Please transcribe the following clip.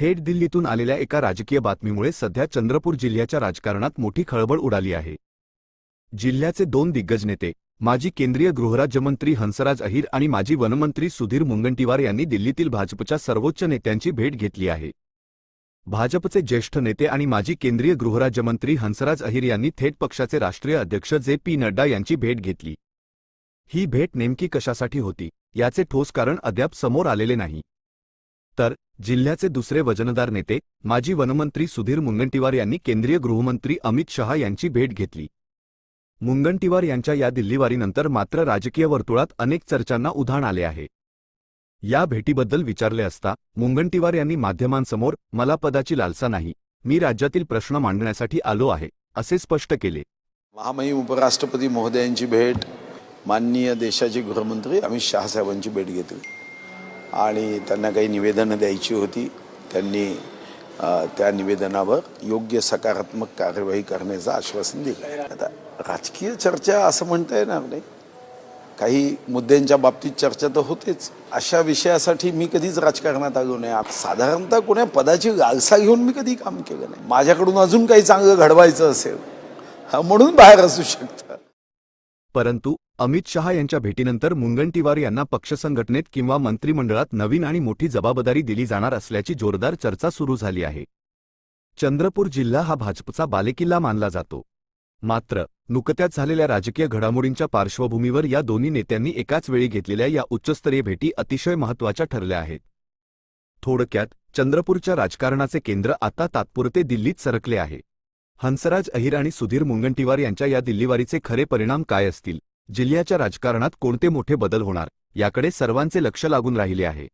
थेट दिल्लीतून आलेल्या एका राजकीय बातमीमुळे सध्या चंद्रपूर जिल्ह्याच्या राजकारणात मोठी खळबळ उडाली आहे. जिल्ह्याचे दोन दिग्गज नेते माजी केंद्रीय गृहराज्यमंत्री हंसराज अहिर आणि माजी वनमंत्री सुधीर मुनगंटीवार यांनी दिल्लीतील भाजपच्या सर्वोच्च नेत्यांची भेट घेतली आहे. भाजपचे ज्येष्ठ नेते आणि माजी केंद्रीय गृहराज्यमंत्री हंसराज अहिर यांनी थेट पक्षाचे राष्ट्रीय अध्यक्ष जे पी नड्डा यांची भेट घेतली. ही भेट नेमकी कशासाठी होती याचे ठोस कारण अद्याप समोर आलेले नाही. तर जिल्ह्याचे दुसरे वजनदार नेते माजी वनमंत्री सुधीर मुनगंटीवार यांनी केंद्रीय गृहमंत्री अमित शहा यांची भेट घेतली. मुनगंटीवार यांच्या या दिल्लीवारीनंतर मात्र राजकीय वर्तुळात अनेक चर्चांना उधाण आले आहे. या भेटीबद्दल विचारले असता मुनगंटीवार यांनी माध्यमांसमोर मला पदाची लालसा नाही मी राज्यातील प्रश्न मांडण्यासाठी आलो आहे असे स्पष्ट केले. महामहिम उपराष्ट्रपती महोदयांची भेट माननीय देशाचे गृहमंत्री अमित शहा साहेबांची भेट घेतली. आणि त्यांना काही निवेदनं द्यायची होती त्यांनी त्या निवेदनावर योग्य सकारात्मक कार्यवाही करण्याचं आश्वासन दिलं. आता राजकीय चर्चा असं म्हणता येणार नाही. काही मुद्द्यांच्या बाबतीत चर्चा तर होतेच. अशा विषयासाठी मी कधीच राजकारणात आलो नाही. साधारणतः कोण्या पदाची लालसा घेऊन मी कधी काम केलं नाही. माझ्याकडून अजून काही चांगलं घडवायचं असेल हा, म्हणून बाहेर असू शकतं. परंतु अमित शहा यांच्या भेटीनंतर मुनगंटीवार यांना पक्ष संघटनेत किंवा मंत्रिमंडळात नवीन आणि मोठी जबाबदारी दिली जाणार असल्याची जोरदार चर्चा सुरू झाली आहे. चंद्रपूर जिल्हा हा भाजपचा बालेकिल्ला मानला जातो. मात्र नुकत्याच झालेल्या राजकीय घडामोडींच्या पार्श्वभूमीवर या दोन्ही नेत्यांनी एकाच वेळी घेतलेल्या या उच्चस्तरीय भेटी अतिशय महत्त्वाच्या ठरल्या आहेत. थोडक्यात चंद्रपूरच्या राजकारणाचे केंद्र आता तात्पुरते दिल्लीत सरकले आहे. हंसराज अहिर आणि सुधीर मुनगंटीवार यांच्या या दिल्लीवारीचे खरे परिणाम काय असतील? जिल्ह्याच्या राजकारणात कोणते मोठे बदल होणार? याकडे सर्वांचे लक्ष लागून राहिले आहे.